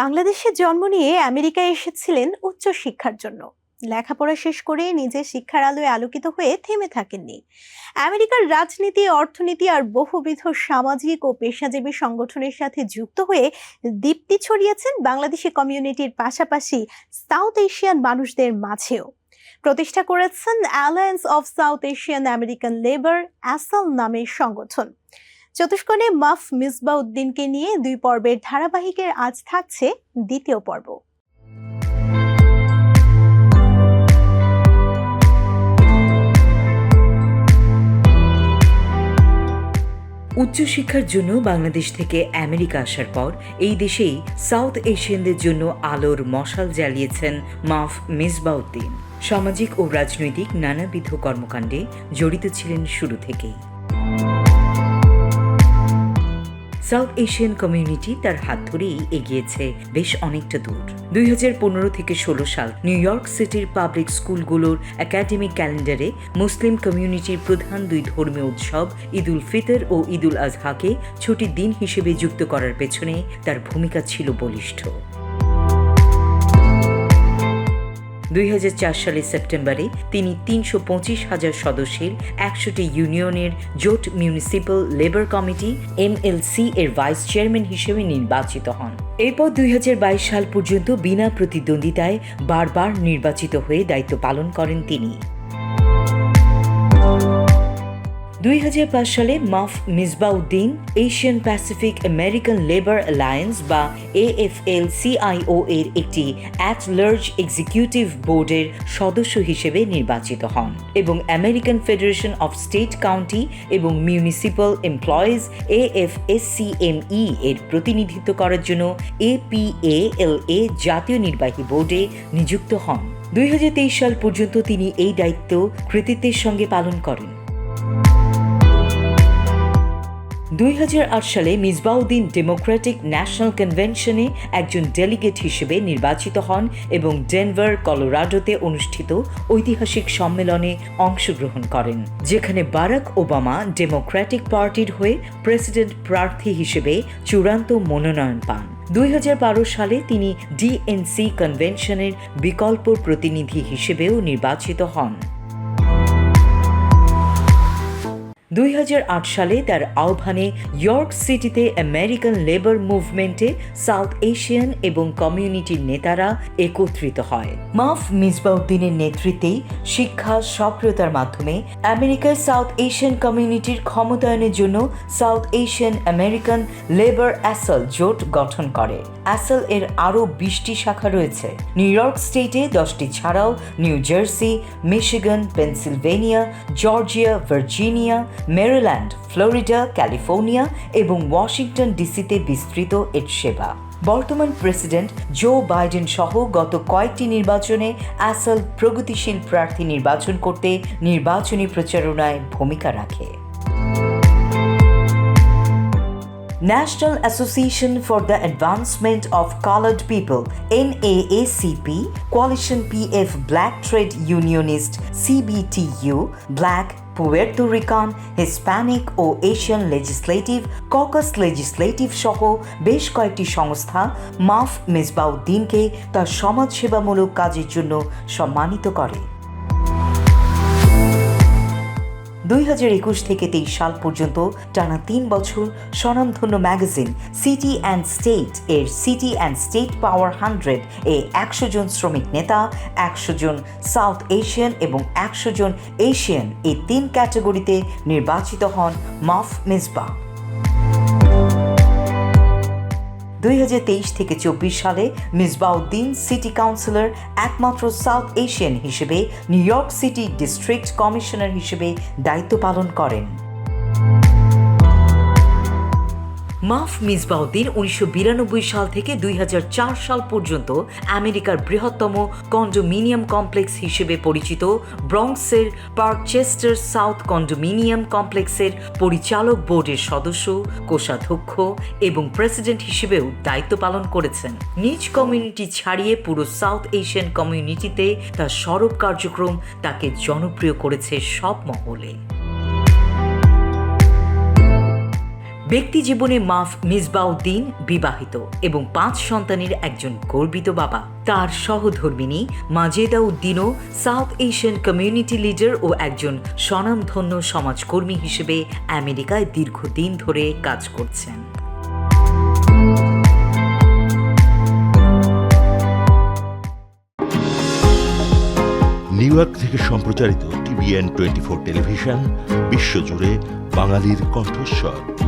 বাংলাদেশে জন্ম নিয়ে আমেরিকায় এসেছিলেন উচ্চ শিক্ষার জন্য। লেখাপড়া শেষ করে নিজের শিক্ষার আলোয় আলোকিত হয়ে থেমে থাকেননি। আমেরিকার রাজনীতি, অর্থনীতি আর বহুবিধ সামাজিক ও পেশাজীবী সংগঠনের সাথে যুক্ত হয়ে দীপ্তি ছড়িয়েছেন বাংলাদেশি কমিউনিটির পাশাপাশি সাউথ এশিয়ান মানুষদের মাঝেও। প্রতিষ্ঠা করেছেন alliance of South Asian American labour অ্যাসাল নামের সংগঠন। চতুষ্কোণে মাফ মিসবাউদ্দিনকে নিয়ে দুই পর্বের ধারাবাহিকের আজ থাকছে দ্বিতীয় পর্ব। উচ্চশিক্ষার জন্য বাংলাদেশ থেকে আমেরিকা আসার পর এই দেশেই সাউথ এশিয়ানদের জন্য আলোর মশাল জ্বালিয়েছেন মাফ মিসবাউদ্দিন। সামাজিক ও রাজনৈতিক নানাবিধ কর্মকাণ্ডে জড়িত ছিলেন শুরু থেকেই। সাউথ এশিয়ান কমিউনিটি তার হাত ধরেই এগিয়েছে বেশ অনেকটা দূর। দুই হাজার পনেরো থেকে ষোলো সাল নিউ ইয়র্ক সিটির পাবলিক স্কুলগুলোর একাডেমিক ক্যালেন্ডারে মুসলিম কমিউনিটির প্রধান দুই ধর্মীয় উৎসব ঈদ উল ফিতর ও ঈদ উল আজহাকে ছুটির দিন হিসেবে যুক্ত করার পেছনে তার ভূমিকা ছিল বলিষ্ঠ। দুই হাজার চার সালের সেপ্টেম্বরে তিনি তিনশো পঁচিশ হাজার সদস্যের একশোটি ইউনিয়নের জোট মিউনিসিপ্যাল লেবার কমিটি এমএলসি এর ভাইস চেয়ারম্যান হিসেবে নির্বাচিত হন। এরপর দুই হাজার বাইশ সাল পর্যন্ত বিনা প্রতিদ্বন্দ্বিতায় বারবার নির্বাচিত হয়ে দায়িত্ব পালন করেন তিনি। দুই হাজার পাঁচ সালে Maf Misbahuddin, Asian Pacific American labour alliance বা এএফএল সিআইও এর একটি অ্যাট লার্জ এক্সিকিউটিভ বোর্ডের সদস্য হিসেবে নির্বাচিত হন এবং American federation of state county এবং মিউনিসিপ্যাল এমপ্লয়িজ এএফএসসিএমই এর প্রতিনিধিত্ব করার জন্য এপিএএলএ জাতীয় নির্বাহী বোর্ডে নিযুক্ত হন। দুই হাজার তেইশ সাল পর্যন্ত তিনি এই দায়িত্ব কৃতিত্বের সঙ্গে পালন করেন। দুই হাজার আট সালে মিসবাউদ্দিন ডেমোক্রেটিক ন্যাশনাল কনভেনশনে একজন ডেলিগেট হিসেবে নির্বাচিত হন এবং ডেনভার, কলোরাডোতে অনুষ্ঠিত ঐতিহাসিক সম্মেলনে অংশগ্রহণ করেন, যেখানে বারাক ওবামা ডেমোক্রেটিক পার্টির হয়ে প্রেসিডেন্ট প্রার্থী হিসেবে চূড়ান্ত মনোনয়ন পান। দুই হাজার বারো সালে তিনি ডিএনসি কনভেনশনের বিকল্প প্রতিনিধি হিসেবেও নির্বাচিত হন। দুই হাজার আট সালে তার আহ্বানে ইয়র্ক সিটিতে আমেরিকান লেবার মুভমেন্টে সাউথ এশিয়ান এবং কমিউনিটির নেতারা একত্রিত হয়। মাফ মিসবাউদ্দিনের নেতৃত্বেই শিক্ষা সক্রিয়তার মাধ্যমে আমেরিকার সাউথ এশিয়ান কমিউনিটির ক্ষমতায়নের জন্য সাউথ এশিয়ান আমেরিকান লেবার অ্যাসল জোট গঠন করে। অ্যাসল এর আরও বিশটি শাখা রয়েছে। নিউ ইয়র্ক স্টেটে দশটি ছাড়াও New Jersey, Michigan, Pennsylvania, Georgia, Virginia Maryland Florida California এবং ওয়াশিংটন ডিসিতে বিস্তৃত এর সেবা। বর্তমান প্রেসিডেন্ট জো বাইডেন সহ গত কয়েকটি নির্বাচনে অ্যাসল প্রগতিশীল প্রার্থী নির্বাচন করতে নির্বাচনী প্রচারণায় ভূমিকা রাখে। National Association for the Advancement of Colored People NAACP, Coalition PF Black Trade Unionist CBTU, Black Puerto Rican, Hispanic O Asian legislative, caucus legislative সহ বেশ কয়েকটি সংস্থা মাফ মেজবাউদ্দিনকে তার সমাজসেবামূলক কাজের জন্য সম্মানিত করে। দুই হাজার একুশ থেকে তেইশ সাল পর্যন্ত টানা তিন বছর স্বনামধন্য ম্যাগাজিন সিটি অ্যান্ড স্টেট এর City and State power hundred এ একশো জন শ্রমিক নেতা, একশো জন সাউথ এশিয়ান এবং একশো জন এশিয়ান এই তিন ক্যাটাগরিতে নির্বাচিত হন মাফ মিসবা দুই হাজার তেইশ থেকে চব্বিশ সালে মিসবাউদ্দিন সিটি কাউন্সিলর একমাত্র সাউথ এশিয়ান হিসেবে New York City district commissioner হিসেবে দায়িত্ব পালন করেন। মাফ মিসবাউদ্দিন উনিশশো বিরানব্বই সাল থেকে দুই হাজার চার সাল পর্যন্ত আমেরিকার বৃহত্তম কন্ডোমিনিয়াম কমপ্লেক্স হিসেবে পরিচিত ব্রঙ্কসের পার্কচেস্টার সাউথ কন্ডোমিনিয়াম কমপ্লেক্সের পরিচালক বোর্ডের সদস্য, কোষাধ্যক্ষ এবং প্রেসিডেন্ট হিসেবেও দায়িত্ব পালন করেছেন। নিজ কমিউনিটি ছাড়িয়ে পুরো সাউথ এশিয়ান কমিউনিটিতে তার সরব কার্যক্রম তাকে জনপ্রিয় করেছে সব মহলে। ব্যক্তি জীবনে মাফ মিসবাউদ্দিন বিবাহিত এবং পাঁচ সন্তানের একজন গর্বিত বাবা। তার সহধর্মিনী মাজেদা উদ্দিনও সাউথ এশিয়ান কমিউনিটি লিডার ও একজন স্বনামধন্য সমাজকর্মী হিসেবে আমেরিকায় দীর্ঘদিন ধরে কাজ করছেন। নিউ ইয়র্ক থেকে সম্প্রচারিত টিভিএন টোয়েন্টি ফোর টেলিভিশন, বিশ্বজুড়ে বাঙালির কণ্ঠস্বর।